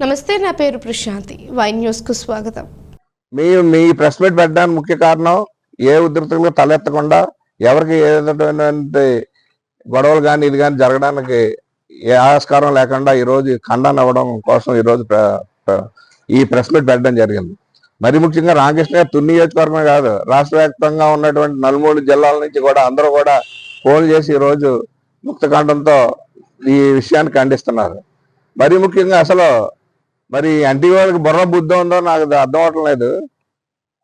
నమస్తే నా పేరు ప్రశాంతి. వై న్యూస్కు స్వాగతం. మీ మీ ప్రెస్ మీట్ పెట్టడానికి ముఖ్య కారణం ఏ ఉధృతులు తలెత్తకుండా ఎవరికి ఏదైనటువంటి గొడవలు కానీ ఇది కానీ జరగడానికి ఏ ఆస్కారం లేకుండా ఈ రోజు ఖండన అవ్వడం కోసం ఈరోజు ఈ ప్రెస్ మీట్ పెట్టడం జరిగింది. మరి ముఖ్యంగా రామకృష్ణ గారు తుని నియోజకవర్గమే కాదు రాష్ట్ర వ్యాప్తంగా ఉన్నటువంటి నలుమూడు జిల్లాల నుంచి కూడా అందరూ కూడా ఫోన్ చేసి ఈరోజు రోజు ముక్తకాండంతో ఈ విషయాన్ని ఖండిస్తున్నారు. మరి ముఖ్యంగా అసలు మరి ఎన్టీ వాళ్ళకి బుర్ర బుద్ధి ఉందో నాకు అర్థం అవటం లేదు.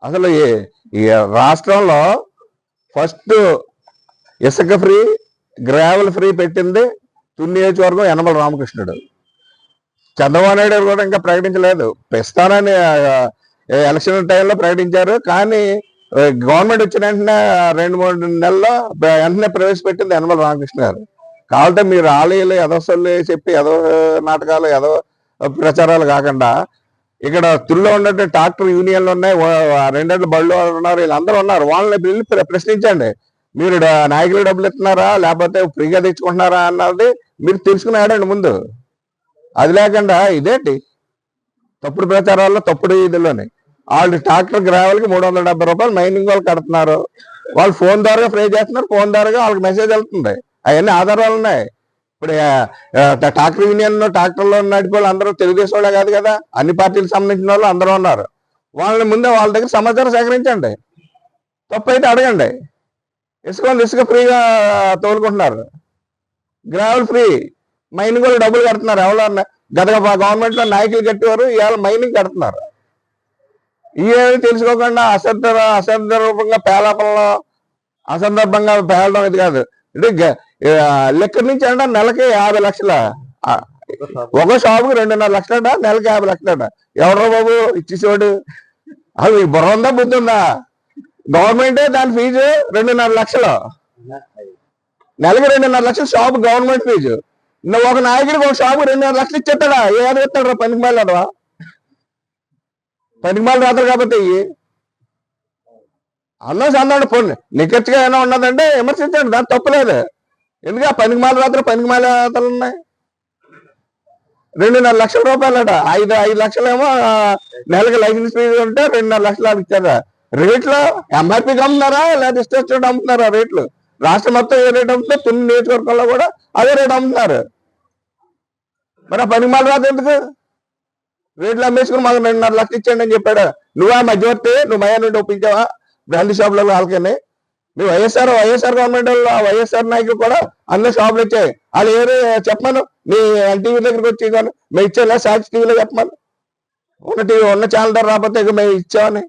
అసలు ఈ- రాష్ట్రంలో ఫస్ట్ ఇసుక ఫ్రీ గ్రావెల్ ఫ్రీ పెట్టింది తుని నియోజకవర్గం యనమల రామకృష్ణుడు. చంద్రబాబు నాయుడు కూడా ఇంకా ప్రకటించలేదు. ఇస్తానని ఎలక్షన్ టైంలో ప్రకటించారు. కానీ గవర్నమెంట్ వచ్చిన వెంటనే రెండు మూడు నెలల్లో వెంటనే ప్రవేశపెట్టింది యనమల రామకృష్ణ గారు. కాబట్టి మీరు ఆలయాలు ఎదవసలు చెప్పి ఎదవ నాటకాలు ఎదవ ప్రచారాలు కాకుండా ఇక్కడ తుల్లో ఉన్నట్టు ట్రాక్టర్ యూనియన్లు ఉన్నాయి రెండేళ్ళు బళ్ళు ఉన్నారు వీళ్ళందరూ ఉన్నారు. వాళ్ళని వెళ్ళి ప్ర- ప్రశ్నించండి. మీరు నాయకులు డబ్బులు ఇస్తున్నారా? లేకపోతే ఫ్రీగా తెచ్చుకుంటున్నారా అన్నది మీరు తెలుసుకుని ఆడండి ముందు. అది లేకుండా ఇదేంటి? తప్పుడు ప్రచారాల్లో తప్పుడు ఇదిలోనే. వాళ్ళు ట్రాక్టర్ గ్రావెల్కి మూడు వందల డెబ్బై రూపాయలు మైనింగ్ వాళ్ళు కడుతున్నారు. వాళ్ళు ఫోన్ ద్వారా ఫ్రీ చేస్తున్నారు ఫోన్ ద్వారా వాళ్ళకి మెసేజ్ వెళ్తుంది. అవన్నీ ఆధారాలు ఉన్నాయి. ఇప్పుడు ట్రాక్టర్ యూనియన్ ట్రాక్టర్లో నడిపే వాళ్ళు అందరూ తెలుగుదేశం వాళ్ళే కాదు కదా? అన్ని పార్టీలకు సంబంధించిన వాళ్ళు అందరూ ఉన్నారు. వాళ్ళని ముందే వాళ్ళ దగ్గర సమాచారం సేకరించండి. తప్పైతే అడగండి. ఇసుక ఇసుక ఫ్రీగా తోలుకుంటున్నారు. Gravel free. మైనింగ్ కూడా డబ్బులు కడుతున్నారు. ఎవరో గత గవర్నమెంట్లో నాయకులు కట్టేవారు ఇవాళ మైనింగ్ కడుతున్నారు. ఇవేమి తెలుసుకోకుండా అశ్రద్ధ అశ్రద్ధ రూపంగా పేలాపంలో అసందర్భంగా పేలడం ఇది కాదు. ఇది గ- లెక్క నుంచి అంట నెలకి యాభై లక్షల? ఒక షాపుకి రెండున్నర లక్షలట నెలకి యాభై లక్షలట. ఎవరో బాబు ఇచ్చేసేవాడు? అది బుర్ర ఉందా బుద్ధి ఉందా? గవర్నమెంటే దాని ఫీజు రెండున్నర లక్షలు. నెలకి రెండున్నర లక్షలు షాప్ గవర్నమెంట్ ఫీజు. నువ్వు ఒక నాయకుడికి ఒక షాపు రెండున్నర లక్షలు ఇచ్చేస్తాడా? ఏదో ఇస్తాడు పనికి మాలాడవా పనికి మాలు రాత్రి కాబట్టి ఇయ్యి. సందాడు చందండి పోండి ఏమైనా ఉన్నదంటే విమర్శించండి దాని తప్పులేదు ఎందుక పనికి మాల రాత్రి పనికి మాల రాత్రులు ఉన్నాయి? రెండున్నర లక్షల రూపాయలట. ఐదు ఐదు లక్షలేమో నెలకు నెలకి లైసెన్స్ ఫీజు ఉంటే రెండున్నర లక్షలు వాళ్ళకి ఇచ్చారా. రేట్లు? ఎంఆర్పీకి అమ్ముతున్నారా? లేదా ఇష్టం అమ్ముతున్నారా రేట్లు? రాష్ట్రం మొత్తం ఏ రేట్ అమ్ముతుందో తొమ్మిది నియోజకవర్గంలో కూడా అదే రేట్ అమ్ముతున్నారు. మరి ఆ పనికి మాల రాత్రి ఎందుకు? రేట్లు అమ్మేసుకుని మాకు రెండున్నర లక్షలు ఇచ్చేయండి అని చెప్పాడు. నువ్వా మధ్యవర్తి? నువ్వు మయా నుండి ఒప్పించావా? బ్రాండ్ షాప్లలో వాళ్ళకనే? మీ వైఎస్ఆర్ వైఎస్ఆర్ గవర్నమెంట్ వాళ్ళు ఆ వైఎస్ఆర్ నాయకులు కూడా అన్ని షాపులు ఇచ్చాయి. వాళ్ళు ఏరు చెప్పమను. మీ ఎన్టీవీ దగ్గరికి వచ్చి కానీ మేము ఇచ్చేలా సాక్షి టీవీలో చెప్పమను. ఉన్న టీవీ ఉన్న ఛానల్ ద్వారా రాకపోతే ఇక మేము ఇచ్చామని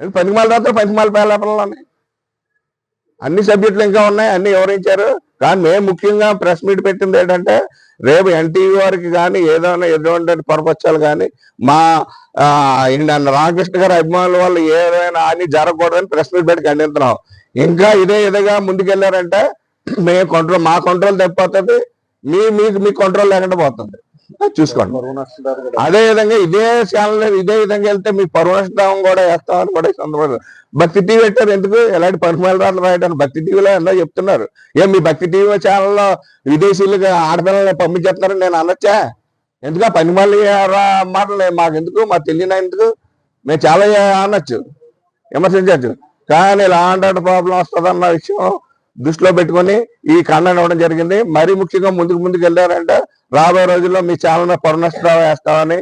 పనికిమాల రాత్రి పనికిమాల పేలాపనలోనే? అన్ని సబ్జెక్టులు ఇంకా ఉన్నాయి అన్ని వివరించారు. కానీ మేము ముఖ్యంగా ప్రెస్ మీట్ పెట్టింది ఏంటంటే రేపు ఎన్టీవీ వారికి కానీ ఏదైనా ఎటువంటి పొరపచ్చాలు కానీ మా రామకృష్ణ గారి అభిమానుల వల్ల ఏదైనా అని జరగకూడదని ప్రెస్ మీట్ పెట్టి ఖండిస్తున్నాం ఇంకా ఇదే విధంగా ముందుకెళ్ళారంటే మేము కంట్రోల్ మా కంట్రోల్ తప్పిపోతుంది. మీ మీకు మీ కంట్రోల్ లేకుండా పోతుంది. చూసుకోండి. అదే విధంగా ఇదే ఛానల్ ఇదే విధంగా వెళ్తే మీ పరువు నష్టం కూడా వేస్తామని కూడా ఈ సందర్భంగా భక్తి టీవీ పెట్టారు. ఎందుకు? ఎలాంటి పరుమాల రాట్లు రాయడానికి భక్తి టీవీలో ఎంతో చెప్తున్నారు. ఏం మీ భక్తి టీవీ ఛానల్లో విదేశీయులుగా ఆడపిల్లల్ని పంపించేస్తున్నారని నేను అనొచ్చా? ఎందుకు? ఆ పని మళ్ళీ మాటలు మాకు ఎందుకు మాకు తెలియని ఎందుకు? మేము చాలా అనొచ్చు. విమర్శించవచ్చు కానీ ఇలాంటి ప్రాబ్లం వస్తుందన్న విషయం దృష్టిలో పెట్టుకొని ఈ ఖండన ఇవ్వడం జరిగింది. మరీ ముఖ్యంగా ముందుకు ముందుకు వెళ్ళారంటే రాబోయే రోజుల్లో మీ ఛానల్ పరునష్టం వేస్తామని